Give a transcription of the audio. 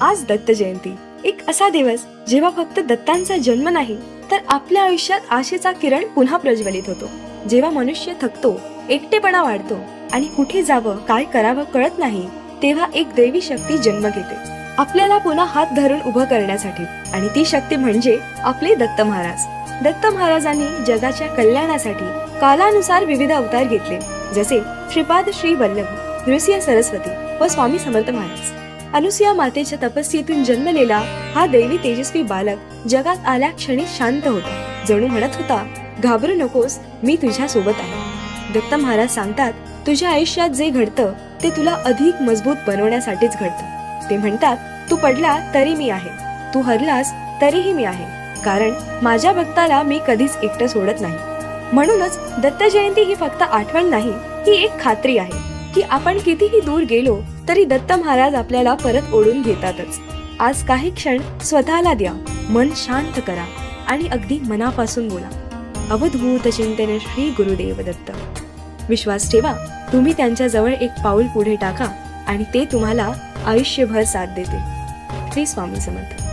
आज दत्त जयंती. एक असा दिवस जेव्हा फक्त दत्तांचा जन्म नाही तर आपल्या आयुष्यात आशेचा किरण पुन्हा प्रज्वलित होतो. जेव्हा मनुष्य थकतो एकटेपणा वाढतो आणि कुठे जावं काय करावं कळत नाही तेव्हा एक देवी शक्ती जन्म घेते. आपल्याला पुन्हा हात धरून उभं करण्यासाठी आणि ती शक्ती म्हणजे आपले दत्त महाराज. दत्त महाराजांनी जगाच्या कल्याणासाठी कालानुसार विविध अवतार घेतले जसे श्रीपाद श्री वल्लभ नृसिंह सरस्वती व स्वामी समर्थ महाराज. अनुसुया मातेच्या तपस्येतून जन्मलेला हा दैवी तेजस्वी बालक जगात आल्या क्षणी शांत होता. जणू म्हणत होता घाबरू नकोस मी तुझ्या सोबत आहे. दत्त महाराज सांगतात तुझ्या आयुष्यात जे घडतं ते तुला अधिक मजबूत बनवण्यासाठीच घडतं. ते म्हणतात तू पडला तरी मी आहे. तू हरलास तरीही मी आहे. कारण माझ्या भक्ताला मी कधीच एकटं सोडत नाही. म्हणूनच दत्त जयंती ही फक्त आठवण नाही ही एक खात्री आहे की आपण कितीही दूर गेलो तरी दत्त महाराज आपल्याला परत ओढून घेतातच. आज काही क्षण स्वतःला द्या मन शांत करा आणि अगदी मनापासून बोला. अवधूत चिंतन श्री गुरुदेव दत्त. विश्वास ठेवा तुम्ही त्यांच्या जवळ एक पाऊल पुढे टाका आणि ते तुम्हाला आयुष्यभर साथ देते श्री स्वामी समर्थ.